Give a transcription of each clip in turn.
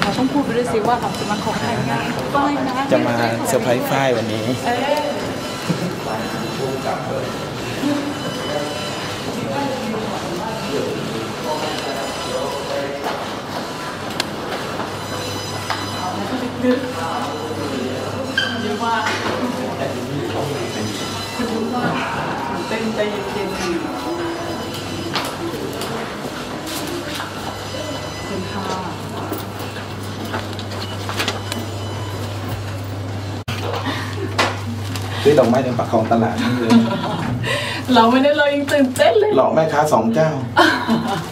เราต้องพูดไปด้วยสิว่าเราจะมาขอแต่งงานป้ายนะจะมาเซอร์ไพรส์ฝ้ายวันนี้เออเยอะมากเต้นใจเย็นๆเป็นค่ะ ซื้อดอกไม้ในปากคลองตลาดนี่เลยเราไม่ได้เรายังตื่นเต้นเลยหลอกแม่ค้าสองเจ้า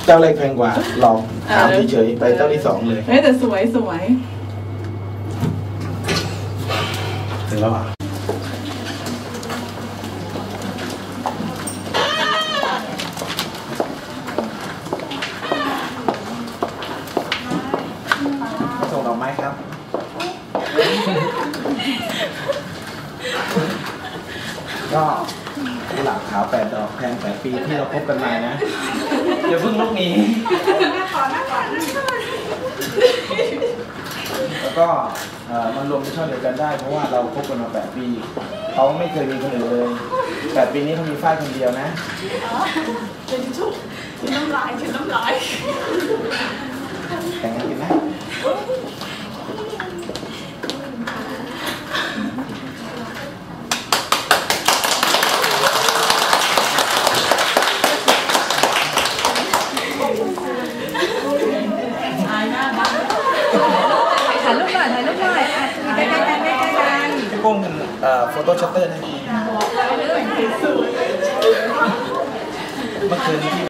เจ้าแรกแพงกว่าหลอกถามเฉยๆไปเจ้าที่สองเลยเฮ้ยแต่สวยสวยถึงแล้วอะส่งดอกไม้ครับ ก็กุหลาบขาวแปดดอกแทนแปดปีที่เราคบกันมานะอย่าเพิ่งลุกหนีแล้วก็เอ่อมันรวมในช่องเดียวกันได้ เพราะว่าเราคบกันมาแปดปีเขาไม่เคยมีคนอื่นเลยแปดปีนี้เขามีฝ้ายคนเดียวนะเป็นชุบเป็นน้ำลายเป็นน้ำลายแต่งงานกันนะ อายหน้าบ้าน ถ่ายรูปหน่อยถ่ายรูปหน่อยอะใก ล้ๆกันใกล้ๆกันพี่กุ้งเอ่อโฟโต้ชัตเตอร์นะพี่เมื่อคืนที่